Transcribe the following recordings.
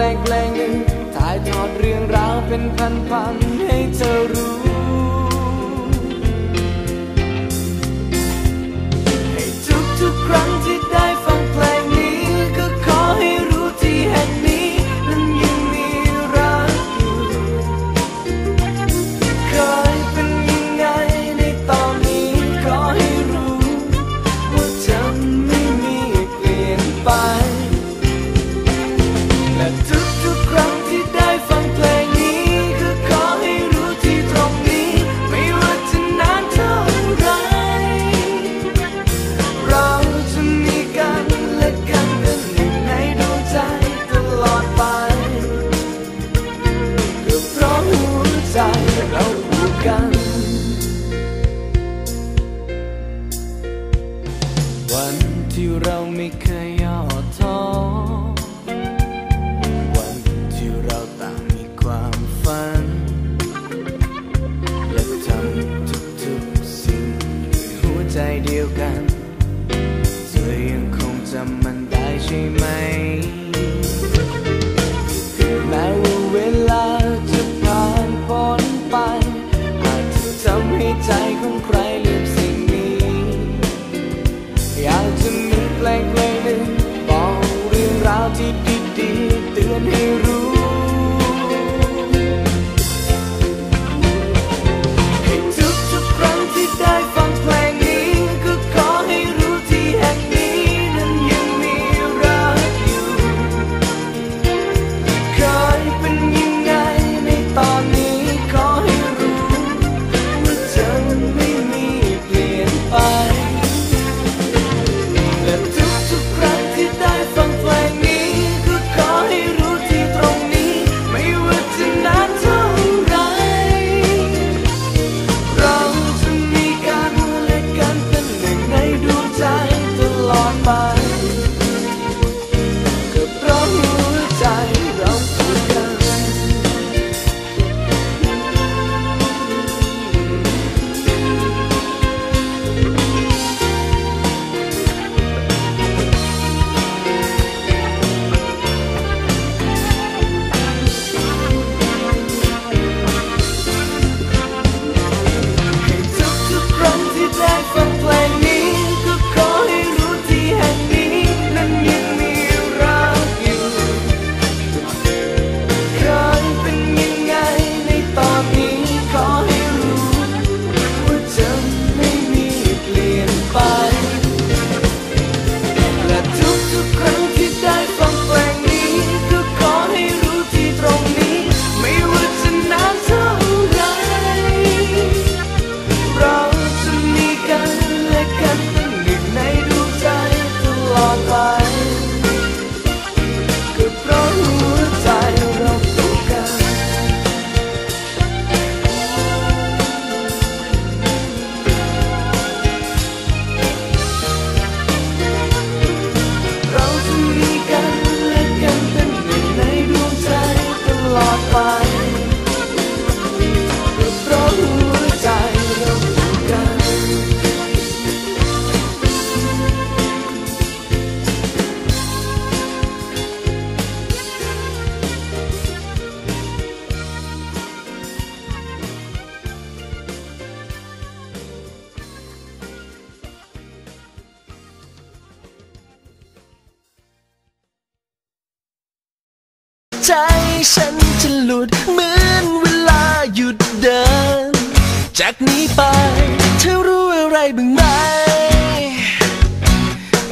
แลงแพลงหนึ่งถ่ายทอดเรื่องราวเป็นพันๆให้เธอรู้ ใจฉันจะหลุดเหมือนเวลาหยุดเดิน จากนี้ไปเธอรู้อะไรบ้างไหม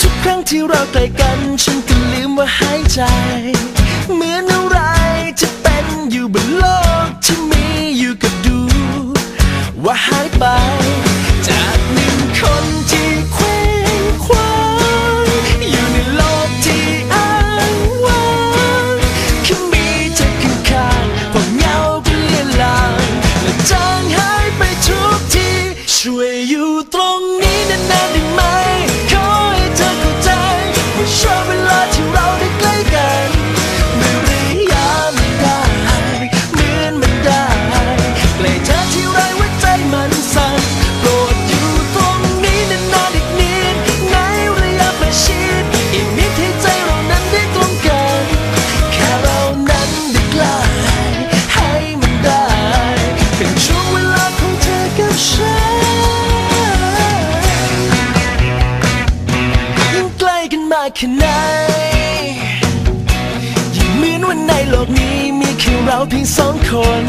ทุกครั้งที่เราใกล้กัน ฉันก็ลืมว่าหายใจ เหมือนอะไรจะเป็นอยู่บนโลกที่มีอยู่กับ เพียงสองคน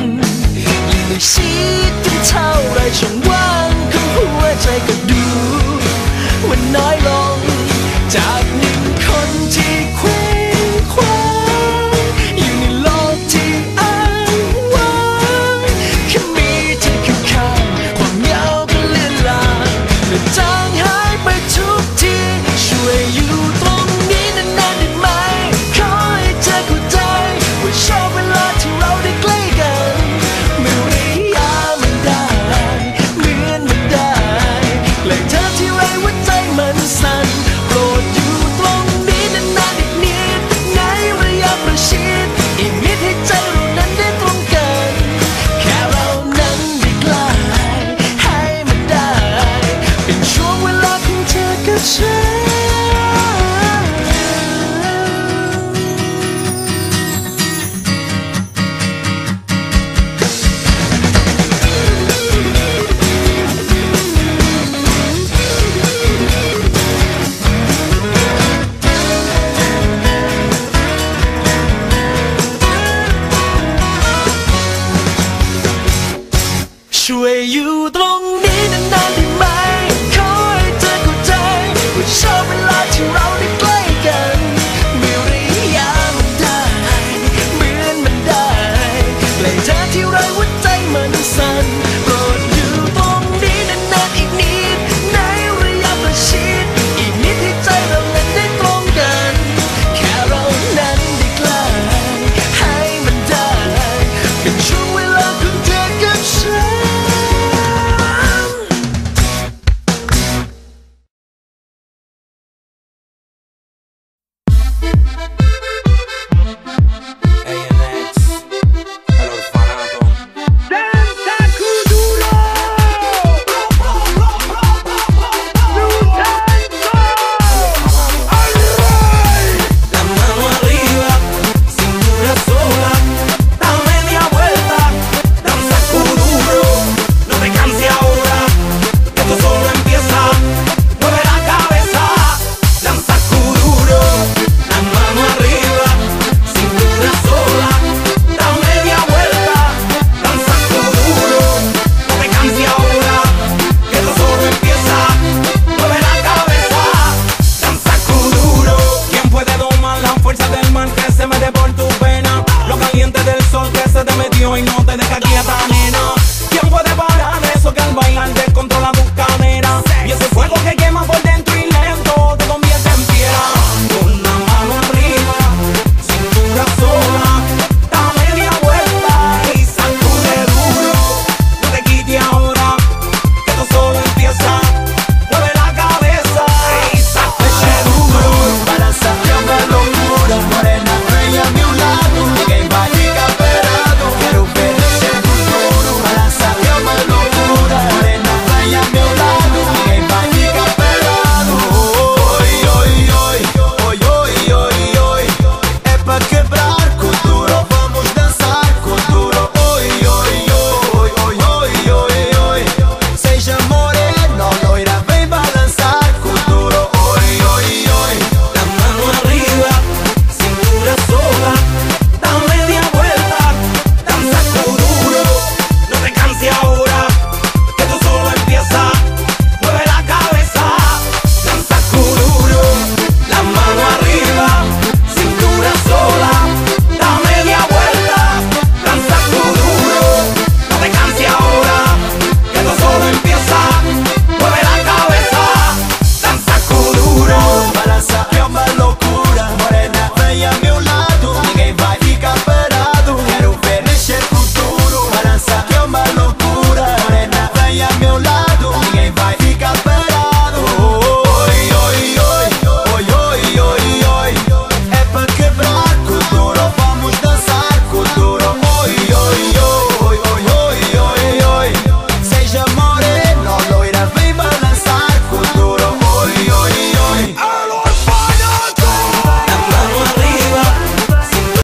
ยิ่งไม่ชิดกันเท่าไรช่องว่างของหัวใจก็ดูมันน้อยลง